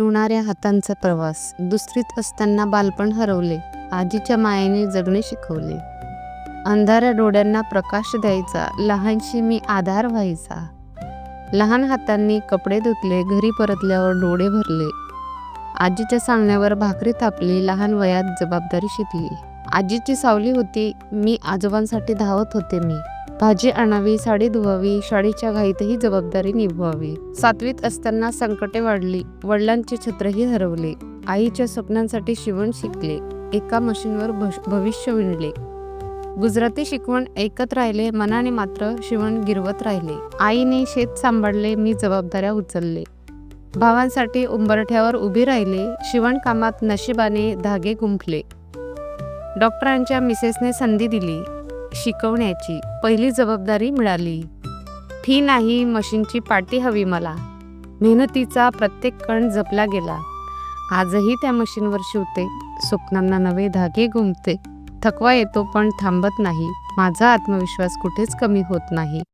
शिवणाऱ्या हातांचा प्रवास. दुसरीत असताना बालपण हरवले. आजीच्या मायेने जगणे शिकवले. अंधाऱ्या डोळ्यांना प्रकाश द्यायचा. लहानशी मी आधार व्हायचा. लहान हातांनी कपडे धुतले. घरी परतल्यावर डोळे भरले. आजीच्या सांगण्यावर भाकरी थापली. लहान वयात जबाबदारी शिकली. आजीची सावली होती. मी आजोबांसाठी धावत होते मी. भाजी आणावी साडी धुवावी शाळेच्या घाईतही जबाबदारी निभवावी सातवीत असताना संकटे वाढली वडिलांचे छत्रही हरवले आईच्या स्वप्नांसाठी शिवण शिकले एका मशीनवर भविष्य विणले. गुजराती शिकवण ऐकत राहिले मनाने मात्र शिवण गिरवत राहिले. आईने शेत सांभाळले मी जबाबदाऱ्या उचलले. भावांसाठी उंबरठ्यावर उभी राहिले शिवणकामात नशिबाने धागे गुंफले. डॉक्टरांच्या मिसेसने संधी दिली. शिकवण्याची पहिली जबाबदारी मिळाली. फी नाही मशीनची पाटी हवी मला. मेहनतीचा प्रत्येक कण जपला गेला. आजही त्या मशीनवर शिवते. स्वप्नांना नवे धागे गुंफते. थकवा येतो पण थांबत नाही. माझा आत्मविश्वास कुठेच कमी होत नाही.